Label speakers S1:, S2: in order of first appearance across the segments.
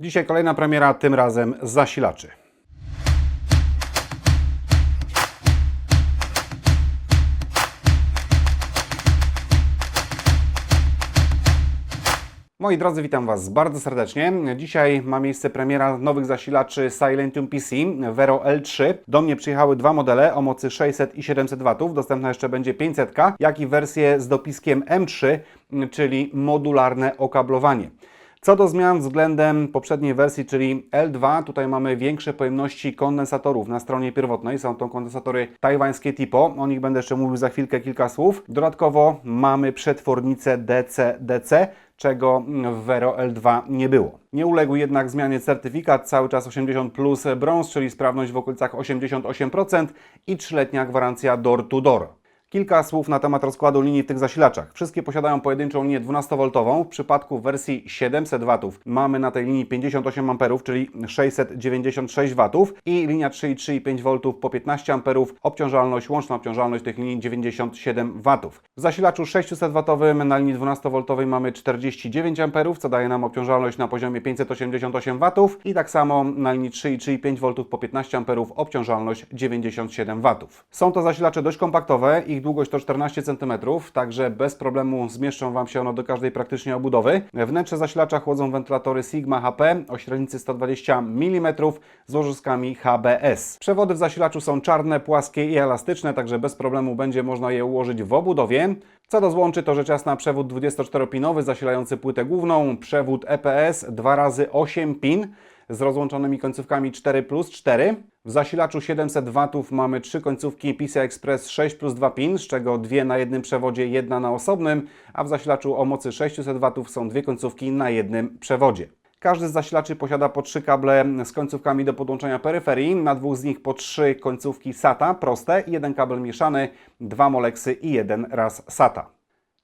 S1: Dzisiaj kolejna premiera, tym razem zasilaczy. Moi drodzy, witam Was bardzo serdecznie. Dzisiaj ma miejsce premiera nowych zasilaczy Silentium PC Vero L3. Do mnie przyjechały dwa modele o mocy 600 i 700 W. Dostępna jeszcze będzie 500, jak i wersję z dopiskiem M3, czyli modularne okablowanie. Co do zmian względem poprzedniej wersji, czyli L2, tutaj mamy większe pojemności kondensatorów na stronie pierwotnej. Są to kondensatory tajwańskie Tipo. O nich będę jeszcze mówił za chwilkę kilka słów. Dodatkowo mamy przetwornicę DC-DC, czego w Vero L2 nie było. Nie uległ jednak zmianie certyfikat, cały czas 80 plus brąz, czyli sprawność w okolicach 88% i trzyletnia gwarancja door to door. Kilka słów na temat rozkładu linii w tych zasilaczach. Wszystkie posiadają pojedynczą linię 12V. W przypadku wersji 700 W mamy na tej linii 58 A, czyli 696 W i linia 3,3 i 5 V po 15 A. Obciążalność, łączna obciążalność tych linii 97 W. W zasilaczu 600 W na linii 12V mamy 49 A, co daje nam obciążalność na poziomie 588 W i tak samo na linii 3,3 i 5 V po 15 A obciążalność 97 W. Są to zasilacze dość kompaktowe, ich długość to 14 cm, także bez problemu zmieszczą Wam się one do każdej praktycznie obudowy. Wnętrze zasilacza chłodzą wentylatory Sigma HP o średnicy 120 mm z łożyskami HBS. Przewody w zasilaczu są czarne, płaskie i elastyczne, także bez problemu będzie można je ułożyć w obudowie. Co do złączy, to rzecz jasna przewód 24-pinowy zasilający płytę główną, przewód EPS 2 razy 8 pin z rozłączonymi końcówkami 4 plus 4. W zasilaczu 700 W mamy trzy końcówki PCI Express 6 plus 2 pin, z czego dwie na jednym przewodzie, jedna na osobnym, a w zasilaczu o mocy 600 W są dwie końcówki na jednym przewodzie. Każdy z zasilaczy posiada po trzy kable z końcówkami do podłączenia peryferii, na dwóch z nich po trzy końcówki SATA proste jeden kabel mieszany, dwa moleksy i jeden raz SATA.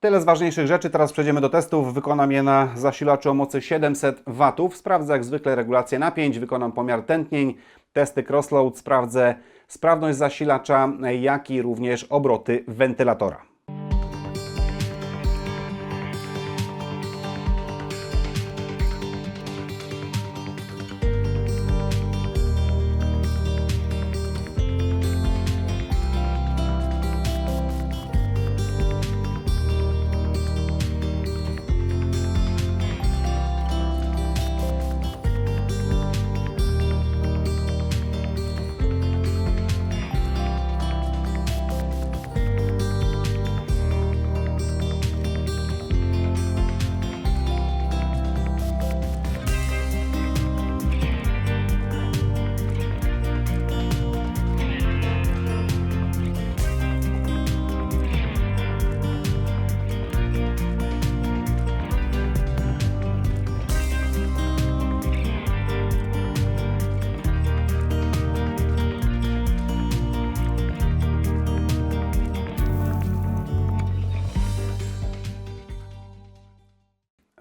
S1: Tyle z ważniejszych rzeczy, teraz przejdziemy do testów. Wykonam je na zasilaczu o mocy 700 W. Sprawdzę jak zwykle regulację napięć, wykonam pomiar tętnień, testy crossload, sprawdzę sprawność zasilacza, jak i również obroty wentylatora.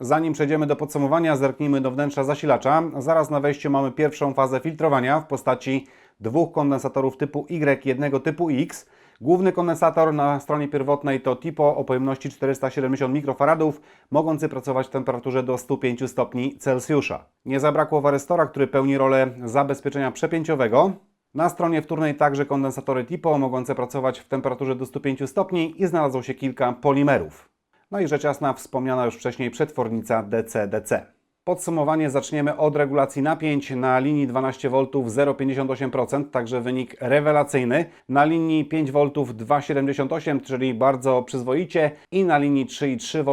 S1: Zanim przejdziemy do podsumowania, zerknijmy do wnętrza zasilacza. Zaraz na wejściu mamy pierwszą fazę filtrowania w postaci dwóch kondensatorów typu Y jednego typu X. Główny kondensator na stronie pierwotnej to TIPO o pojemności 470 mikrofaradów, mogący pracować w temperaturze do 105 stopni Celsjusza. Nie zabrakło warystora, który pełni rolę zabezpieczenia przepięciowego. Na stronie wtórnej także kondensatory TIPO mogące pracować w temperaturze do 105 stopni i znalazło się kilka polimerów. No i rzecz jasna wspomniana już wcześniej przetwornica DC-DC. Podsumowanie zaczniemy od regulacji napięć na linii 12 V 0,58%, także wynik rewelacyjny. Na linii 5 V 2,78, czyli bardzo przyzwoicie i na linii 3,3 V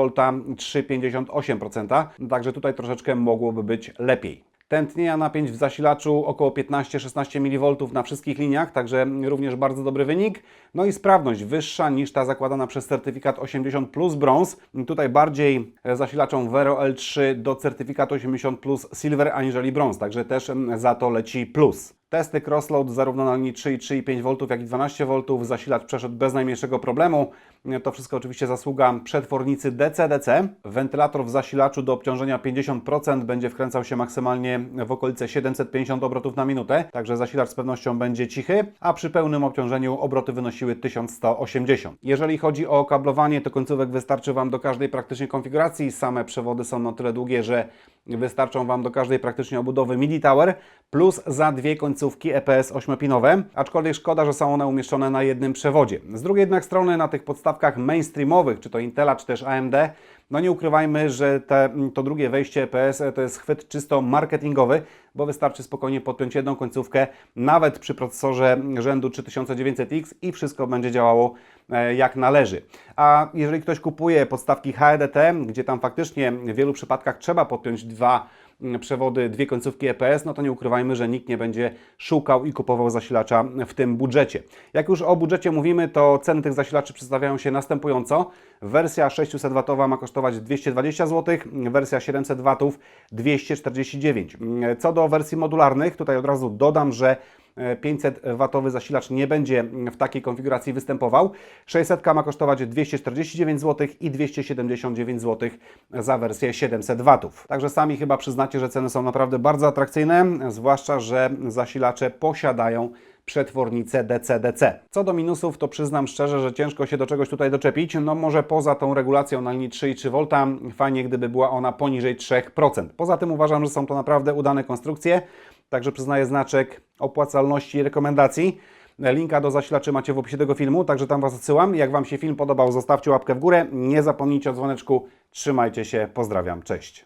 S1: 3,58%, także tutaj troszeczkę mogłoby być lepiej. Tętnienia napięć w zasilaczu około 15-16 mV na wszystkich liniach, także również bardzo dobry wynik. No i sprawność wyższa niż ta zakładana przez certyfikat 80 plus brąz. Tutaj bardziej zasilaczom Vero L3 do certyfikatu 80 plus silver aniżeli brąz, także też za to leci plus. Testy crossload zarówno na linii 3,3 i 5 V, jak i 12 V zasilacz przeszedł bez najmniejszego problemu. To wszystko oczywiście zasługa przetwornicy DC-DC. Wentylator w zasilaczu do obciążenia 50% będzie wkręcał się maksymalnie w okolice 750 obrotów na minutę, także zasilacz z pewnością będzie cichy, a przy pełnym obciążeniu obroty wynosiły 1180. Jeżeli chodzi o kablowanie, to końcówek wystarczy Wam do każdej praktycznie konfiguracji. Same przewody są na tyle długie, że wystarczą Wam do każdej praktycznie obudowy MIDI Tower, plus za dwie końcówki EPS 8-pinowe, aczkolwiek szkoda, że są one umieszczone na jednym przewodzie. Z drugiej jednak strony na tych podstawkach mainstreamowych, czy to Intela, czy też AMD, no nie ukrywajmy, że te, to drugie wejście EPS to jest chwyt czysto marketingowy, bo wystarczy spokojnie podpiąć jedną końcówkę, nawet przy procesorze rzędu 3900X i wszystko będzie działało jak należy. A jeżeli ktoś kupuje podstawki HEDT, gdzie tam faktycznie w wielu przypadkach trzeba podpiąć dwa przewody, dwie końcówki EPS, no to nie ukrywajmy, że nikt nie będzie szukał i kupował zasilacza w tym budżecie. Jak już o budżecie mówimy, to ceny tych zasilaczy przedstawiają się następująco. Wersja 600W ma kosztować 220 zł, wersja 700W 249. Co do wersji modularnych, tutaj od razu dodam, że 500W zasilacz nie będzie w takiej konfiguracji występował. 600 ma kosztować 249 zł i 279 zł za wersję 700W. Także sami chyba przyznacie, że ceny są naprawdę bardzo atrakcyjne, zwłaszcza, że zasilacze posiadają przetwornicę DC-DC. Co do minusów, to przyznam szczerze, że ciężko się do czegoś tutaj doczepić. No może poza tą regulacją na linii 3,3 V, fajnie gdyby była ona poniżej 3%. Poza tym uważam, że są to naprawdę udane konstrukcje, także przyznaję znaczek opłacalności i rekomendacji. Linka do zasilaczy macie w opisie tego filmu, także tam Was odsyłam. Jak Wam się film podobał, zostawcie łapkę w górę. Nie zapomnijcie o dzwoneczku. Trzymajcie się, pozdrawiam, cześć.